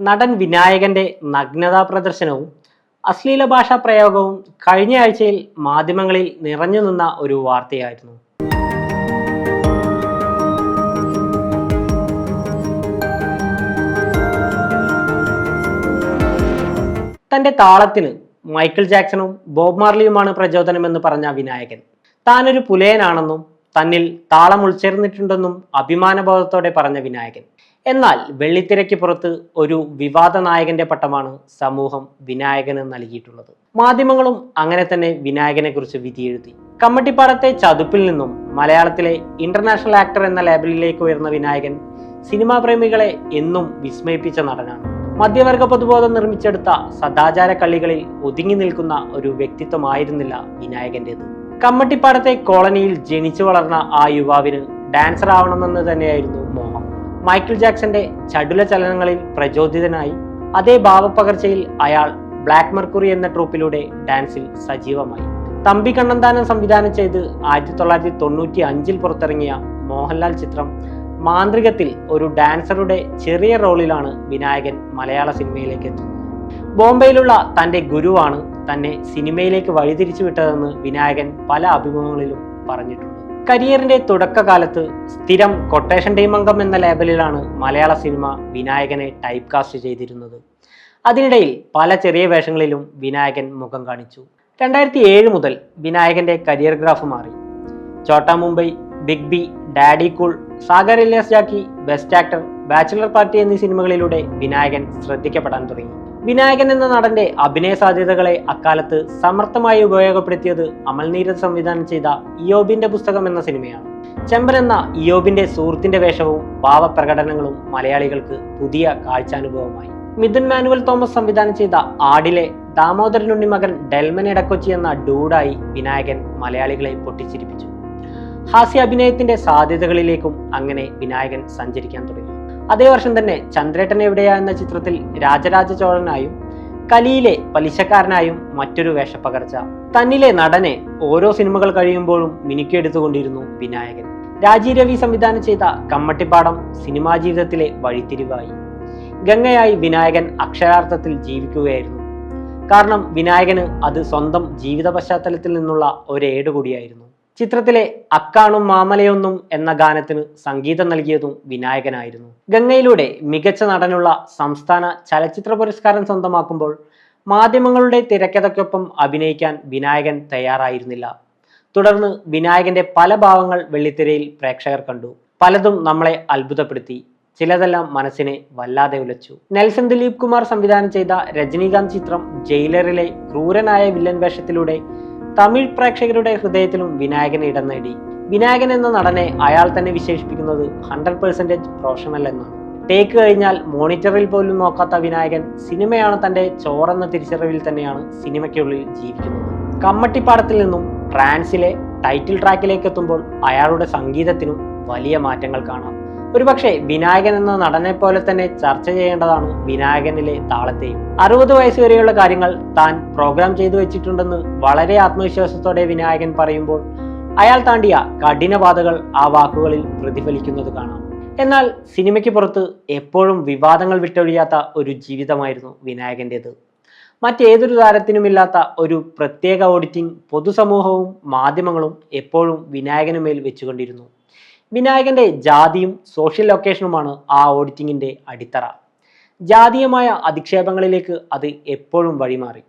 നടൻ വിനായകന്റെ നഗ്നതാ പ്രദർശനവും അശ്ലീല ഭാഷാ പ്രയോഗവും കഴിഞ്ഞ ആഴ്ചയിൽ മാധ്യമങ്ങളിൽ നിറഞ്ഞു നിന്ന ഒരു വാർത്തയായിരുന്നു. തന്റെ താളത്തിന് മൈക്കിൾ ജാക്സണും ബോബ് മാർലിയുമാണ് പ്രചോദനമെന്ന് പറഞ്ഞ വിനായകൻ. താനൊരു പുലയനാണെന്നും തന്നിൽ താളം ഉൾച്ചേർന്നിട്ടുണ്ടെന്നും അഭിമാനബോധത്തോടെ പറഞ്ഞ വിനായകൻ. എന്നാൽ വെള്ളിത്തിരയ്ക്ക് പുറത്ത് ഒരു വിവാദ നായകന്റെ പട്ടമാണ് സമൂഹം വിനായകന് നൽകിയിട്ടുള്ളത്. മാധ്യമങ്ങളും അങ്ങനെ തന്നെ വിനായകനെ കുറിച്ച് വിധിയെഴുതി. കമ്മട്ടിപ്പാടത്തെ ചതുപ്പിൽ നിന്നും മലയാളത്തിലെ ഇന്റർനാഷണൽ ആക്ടർ എന്ന ലേബലിലേക്ക് ഉയർന്ന വിനായകൻ സിനിമാ പ്രേമികളെ എന്നും വിസ്മയിപ്പിച്ച നടനാണ്. മധ്യവർഗ പൊതുബോധം നിർമ്മിച്ചെടുത്ത സദാചാര കള്ളികളിൽ ഒതുങ്ങി നിൽക്കുന്ന ഒരു വ്യക്തിത്വമായിരുന്നില്ല വിനായകന്റേത്. കമ്മട്ടിപ്പാടത്തെ കോളനിയിൽ ജനിച്ചു വളർന്ന ആ യുവാവിന് ഡാൻസർ ആവണമെന്ന് തന്നെയായിരുന്നു മോഹം. മൈക്കിൾ ജാക്സന്റെ ചടുല ചലനങ്ങളിൽ പ്രചോദിതനായി അതേ ഭാവപ്പകർച്ചയിൽ അയാൾ ബ്ലാക്ക് മെർക്കുറി എന്ന ട്രൂപ്പിലൂടെ ഡാൻസിൽ സജീവമായി. തമ്പി കണ്ണന്താനം സംവിധാനം ചെയ്ത് ആയിരത്തി തൊള്ളായിരത്തി തൊണ്ണൂറ്റി അഞ്ചിൽ പുറത്തിറങ്ങിയ മോഹൻലാൽ ചിത്രം മാന്ത്രികത്തിൽ ഒരു ഡാൻസറുടെ ചെറിയ റോളിലാണ് വിനായകൻ മലയാള സിനിമയിലേക്ക് എത്തുന്നത്. ബോംബെയിലുള്ള തന്റെ ഗുരുവാണ് തന്നെ സിനിമയിലേക്ക് വഴിതിരിച്ചു വിട്ടതെന്ന് വിനായകൻ പല അഭിമുഖങ്ങളിലും പറഞ്ഞിട്ടുണ്ട്. കരിയറിന്റെ തുടക്കകാലത്ത് സ്ഥിരം കൊട്ടേഷൻ ടീം അംഗം എന്ന ലേബലിലാണ് മലയാള സിനിമ വിനായകനെ ടൈപ്പ് കാസ്റ്റ് ചെയ്തിരുന്നത്. അതിനിടയിൽ പല ചെറിയ വേഷങ്ങളിലും വിനായകൻ മുഖം കാണിച്ചു. രണ്ടായിരത്തി ഏഴ് മുതൽ വിനായകന്റെ കരിയർ ഗ്രാഫ് മാറി. Chotta Mumbai big B daddy cool Sagar alias Jacky best actor bachelor party എന്നീ സിനിമകളിലൂടെ വിനായകൻ ശ്രദ്ധിക്കപ്പെടാൻ തുടങ്ങി. വിനായകൻ എന്ന നടന്റെ അഭിനയ സാധ്യതകളെ അക്കാലത്ത് സമർത്ഥമായി ഉപയോഗപ്പെടുത്തിയത് അമൽ നീരത് സംവിധാനം ചെയ്ത ഇയോബിന്റെ പുസ്തകം എന്ന സിനിമയാണ്. ചെമ്പൻ എന്ന ഇയോബിന്റെ സുഹൃത്തിന്റെ വേഷവും ഭാവപ്രകടനങ്ങളും മലയാളികൾക്ക് പുതിയ കാഴ്ചാനുഭവമായി. മിഥുൻ മാനുവൽ തോമസ് സംവിധാനം ചെയ്ത ആടിലെ ദാമോദരനുണ്ണി മകൻ ഡെൽമൻ ഇടക്കൊച്ചി എന്ന ഡൂഡായി വിനായകൻ മലയാളികളെ പൊട്ടിച്ചിരിപ്പിച്ചു. ഹാസ്യ അഭിനയത്തിന്റെ സാധ്യതകളിലേക്കും അങ്ങനെ വിനായകൻ സഞ്ചരിക്കാൻ തുടങ്ങി. അതേ വർഷം തന്നെ ചന്ദ്രേട്ടൻ എവിടെയാ എന്ന ചിത്രത്തിൽ രാജരാജ ചോഴനായും കലിയിലെ പലിശക്കാരനായും മറ്റൊരു വേഷപ്പകർച്ച. തന്നിലെ നടനെ ഓരോ സിനിമകൾ കഴിയുമ്പോഴും മിനുക്കിയെടുത്തുകൊണ്ടിരുന്നു വിനായകൻ. രാജി രവി സംവിധാനം ചെയ്ത കമ്മട്ടിപ്പാടം സിനിമാ ജീവിതത്തിലെ വഴിത്തിരിവായി. ഗംഗയായി വിനായകൻ അക്ഷരാർത്ഥത്തിൽ ജീവിക്കുകയായിരുന്നു. കാരണം വിനായകന് അത് സ്വന്തം ജീവിത പശ്ചാത്തലത്തിൽ നിന്നുള്ള ഒരേട് കൂടിയായിരുന്നു ചിത്രത്തിലെ അക്കാണും മാമലയൊന്നും എന്ന ഗാനത്തിന് സംഗീതം നൽകിയതും വിനായകനായിരുന്നു. ഗംഗയിലൂടെ മികച്ച നടനുള്ള സംസ്ഥാന ചലച്ചിത്ര പുരസ്കാരം സ്വന്തമാക്കുമ്പോൾ മാധ്യമങ്ങളുടെ തിരക്കഥയ്ക്കൊപ്പം അഭിനയിക്കാൻ വിനായകൻ തയ്യാറായിരുന്നില്ല. തുടർന്ന് വിനായകന്റെ പല ഭാവങ്ങൾ വെള്ളിത്തിരയിൽ പ്രേക്ഷകർ കണ്ടു. പലതും നമ്മളെ അത്ഭുതപ്പെടുത്തി. ചിലതെല്ലാം മനസ്സിനെ വല്ലാതെ ഉലച്ചു. നെൽസൺ ദിലീപ് കുമാർ സംവിധാനം ചെയ്ത രജനീകാന്ത് ചിത്രം ജയിലറിലെ ക്രൂരനായ വില്ലൻ വേഷത്തിലൂടെ തമിഴ് പ്രേക്ഷകരുടെ ഹൃദയത്തിലും വിനായകൻ ഇടം നേടി. വിനായകൻ എന്ന നടനെ അയാൾ തന്നെ വിശേഷിപ്പിക്കുന്നത് ഹൺഡ്രഡ് പെർസെന്റേജ് പ്രൊഫഷണൽ എന്നാണ്. ടേക്ക് കഴിഞ്ഞാൽ മോണിറ്ററിൽ പോലും നോക്കാത്ത വിനായകൻ സിനിമയാണ് തന്റെ ചോറെന്ന തിരിച്ചറിവിൽ തന്നെയാണ് സിനിമയ്ക്കുള്ളിൽ ജീവിക്കുന്നത്. കമ്മട്ടിപ്പാടത്തിൽ നിന്നും ട്രാൻസിലെ ടൈറ്റിൽ ട്രാക്കിലേക്ക് എത്തുമ്പോൾ അയാളുടെ സംഗീതത്തിനും വലിയ മാറ്റങ്ങൾ കാണാം. ഒരുപക്ഷെ വിനായകൻ എന്ന നടനെ പോലെ തന്നെ ചർച്ച ചെയ്യേണ്ടതാണ് വിനായകനിലെ താളത്തെയും. അറുപത് വയസ്സ് വരെയുള്ള കാര്യങ്ങൾ താൻ പ്രോഗ്രാം ചെയ്തു വെച്ചിട്ടുണ്ടെന്ന് വളരെ ആത്മവിശ്വാസത്തോടെ വിനായകൻ പറയുമ്പോൾ അയാൾ താണ്ടിയ കഠിനപാതകൾ ആ വാക്കുകളിൽ പ്രതിഫലിക്കുന്നത് കാണാം. എന്നാൽ സിനിമയ്ക്ക് പുറത്ത് എപ്പോഴും വിവാദങ്ങൾ വിട്ടൊഴിയാത്ത ഒരു ജീവിതമായിരുന്നു വിനായകന്റെത്. മറ്റേതൊരു താരത്തിനുമില്ലാത്ത ഒരു പ്രത്യേക ഓഡിറ്റിംഗ് പൊതുസമൂഹവും മാധ്യമങ്ങളും എപ്പോഴും വിനായകനുമേൽ വെച്ചുകൊണ്ടിരുന്നു. വിനായകന്റെ ജാതിയും സോഷ്യൽ ലൊക്കേഷനുമാണ് ആ ഓഡിറ്റിങ്ങിന്റെ അടിത്തറ. ജാതീയമായ അധിക്ഷേപങ്ങളിലേക്ക് അത് എപ്പോഴും വഴിമാറി.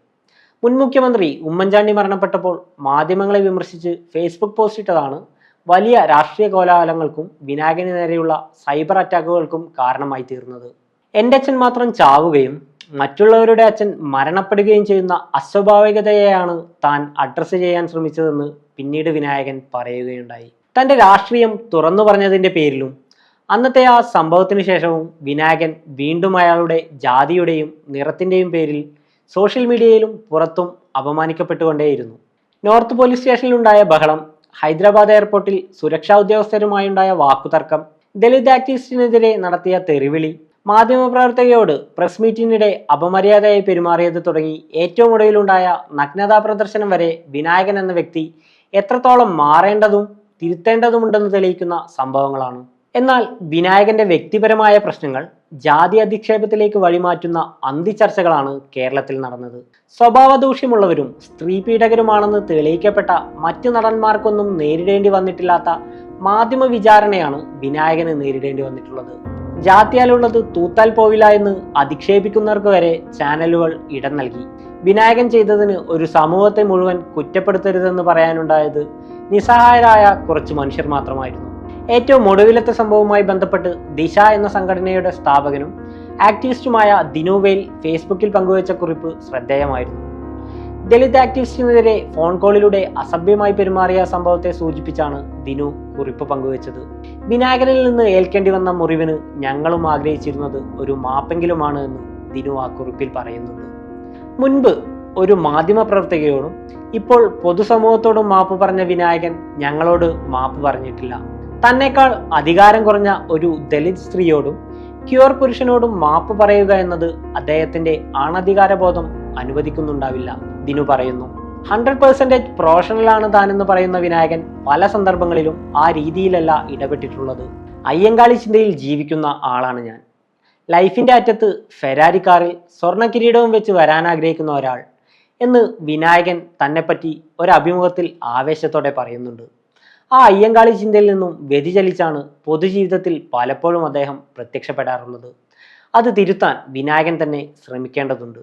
മുൻ മുഖ്യമന്ത്രി ഉമ്മൻചാണ്ടി മരണപ്പെട്ടപ്പോൾ മാധ്യമങ്ങളെ വിമർശിച്ച് ഫേസ്ബുക്ക് പോസ്റ്റ് ഇട്ടതാണ് വലിയ രാഷ്ട്രീയ കോലാഹലങ്ങൾക്കും വിനായകന് നേരെയുള്ള സൈബർ അറ്റാക്കുകൾക്കും കാരണമായി തീർന്നത്. എന്റെ അച്ഛൻ മാത്രം ചാവുകയും മറ്റുള്ളവരുടെ അച്ഛൻ മരണപ്പെടുകയും ചെയ്യുന്ന അസ്വാഭാവികതയെയാണ് താൻ അഡ്രസ്സ് ചെയ്യാൻ ശ്രമിച്ചതെന്ന് പിന്നീട് വിനായകൻ പറയുകയുണ്ടായി. തന്റെ രാഷ്ട്രീയം തുറന്നു പറഞ്ഞതിന്റെ പേരിലും അന്നത്തെ ആ സംഭവത്തിന് ശേഷവും വിനായകൻ വീണ്ടും അയാളുടെ ജാതിയുടെയും നിറത്തിന്റെയും പേരിൽ സോഷ്യൽ മീഡിയയിലും പുറത്തും അപമാനിക്കപ്പെട്ടുകൊണ്ടേയിരുന്നു. നോർത്ത് പോലീസ് സ്റ്റേഷനിലുണ്ടായ ബഹളം ഹൈദരാബാദ് എയർപോർട്ടിൽ സുരക്ഷാ ഉദ്യോഗസ്ഥരുമായുണ്ടായ വാക്കുതർക്കം ദലിത് ആക്ടിവിസ്റ്റിനെതിരെ നടത്തിയ തെറിവിളി മാധ്യമപ്രവർത്തകയോട് പ്രസ് മീറ്റിനിടെ അപമര്യാദയായി പെരുമാറിയത് തുടങ്ങി ഏറ്റവും ഒടുവിലുണ്ടായ നഗ്നതാ പ്രദർശനം വരെ വിനായകൻ എന്ന വ്യക്തി എത്രത്തോളം മാറേണ്ടതും തിരുത്തേണ്ടതുമുണ്ടെന്ന് തെളിയിക്കുന്ന സംഭവങ്ങളാണ്. എന്നാൽ വിനായകന്റെ വ്യക്തിപരമായ പ്രശ്നങ്ങൾ ജാതി അധിക്ഷേപത്തിലേക്ക് വഴിമാറ്റുന്ന അന്തിചർച്ചകളാണ് കേരളത്തിൽ നടന്നത്. സ്വഭാവദൂഷ്യമുള്ളവരും സ്ത്രീ പീഡകരുമാണെന്ന് തെളിയിക്കപ്പെട്ട മറ്റു നടന്മാർക്കൊന്നും നേരിടേണ്ടി വന്നിട്ടില്ലാത്ത മാധ്യമ വിചാരണയാണ് വിനായകന് നേരിടേണ്ടി വന്നിട്ടുള്ളത്. ജാത്യാലുള്ളത് തൂത്താൽ പോവില്ല എന്ന് അധിക്ഷേപിക്കുന്നവർക്ക് വരെ ചാനലുകൾ ഇടം നൽകി. വിനായകൻ ചെയ്തതിന് ഒരു സമൂഹത്തെ മുഴുവൻ കുറ്റപ്പെടുത്തരുതെന്ന് പറയാനുണ്ടായത് നിസ്സഹായരായ കുറച്ച് മനുഷ്യർ മാത്രമായിരുന്നു. ഏറ്റവും ഒടുവിലത്തെ സംഭവവുമായി ബന്ധപ്പെട്ട് ദിശ എന്ന സംഘടനയുടെ സ്ഥാപകനും ആക്ടിവിസ്റ്റുമായ ദിനുവേൽ ഫേസ്ബുക്കിൽ പങ്കുവച്ച കുറിപ്പ് ശ്രദ്ധേയമായിരുന്നു. ദലിത് ആക്ടിവിസ്റ്റിനെതിരെ ഫോൺ കോളിലൂടെ അസഭ്യമായി പെരുമാറിയ സംഭവത്തെ സൂചിപ്പിച്ചാണ് ദിനു കുറിപ്പ് പങ്കുവച്ചത്. വിനായകനിൽ നിന്ന് ഏൽക്കേണ്ടി വന്ന മുറിവിന് ഞങ്ങളും ആഗ്രഹിച്ചിരുന്നത് ഒരു മാപ്പെങ്കിലുമാണ് എന്ന് ദിനു ആ കുറിപ്പിൽ പറയുന്നുണ്ട്. മുൻപ് ഒരു മാധ്യമപ്രവർത്തകയോടും ഇപ്പോൾ പൊതുസമൂഹത്തോടും മാപ്പ് പറഞ്ഞ വിനായകൻ ഞങ്ങളോട് മാപ്പ് പറഞ്ഞിട്ടില്ല. തന്നെക്കാൾ അധികാരം കുറഞ്ഞ ഒരു ദലിത് സ്ത്രീയോടും ക്യൂർ പുരുഷനോടും മാപ്പ് പറയുക എന്നത് അദ്ദേഹത്തിന്റെ ആണധികാരബോധം അനുവദിക്കുന്നുണ്ടാവില്ല ദിനു പറയുന്നു. ഹൺഡ്രഡ് പെർസെന്റേജ് പ്രൊഫഷണലാണ് താനെന്ന് പറയുന്ന വിനായകൻ പല സന്ദർഭങ്ങളിലും ആ രീതിയിലല്ല ഇടപെട്ടിട്ടുള്ളത്. അയ്യങ്കാളി ചിന്തയിൽ ജീവിക്കുന്ന ആളാണ് ഞാൻ. ലൈഫിന്റെ അറ്റത്ത് ഫെരാരി കാറിൽ സ്വർണ കിരീടവും വെച്ച് വരാൻ ആഗ്രഹിക്കുന്ന ഒരാൾ എന്ന് വിനായകൻ തന്നെപ്പറ്റി ഒരഭിമുഖത്തിൽ ആവേശത്തോടെ പറയുന്നുണ്ട്. ആ അയ്യങ്കാളി ചിന്തയിൽ നിന്നും വ്യതിചലിച്ചാണ് പൊതുജീവിതത്തിൽ പലപ്പോഴും അദ്ദേഹം പ്രത്യക്ഷപ്പെടാറുള്ളത്. അത് തിരുത്താൻ വിനായകൻ തന്നെ ശ്രമിക്കേണ്ടതുണ്ട്.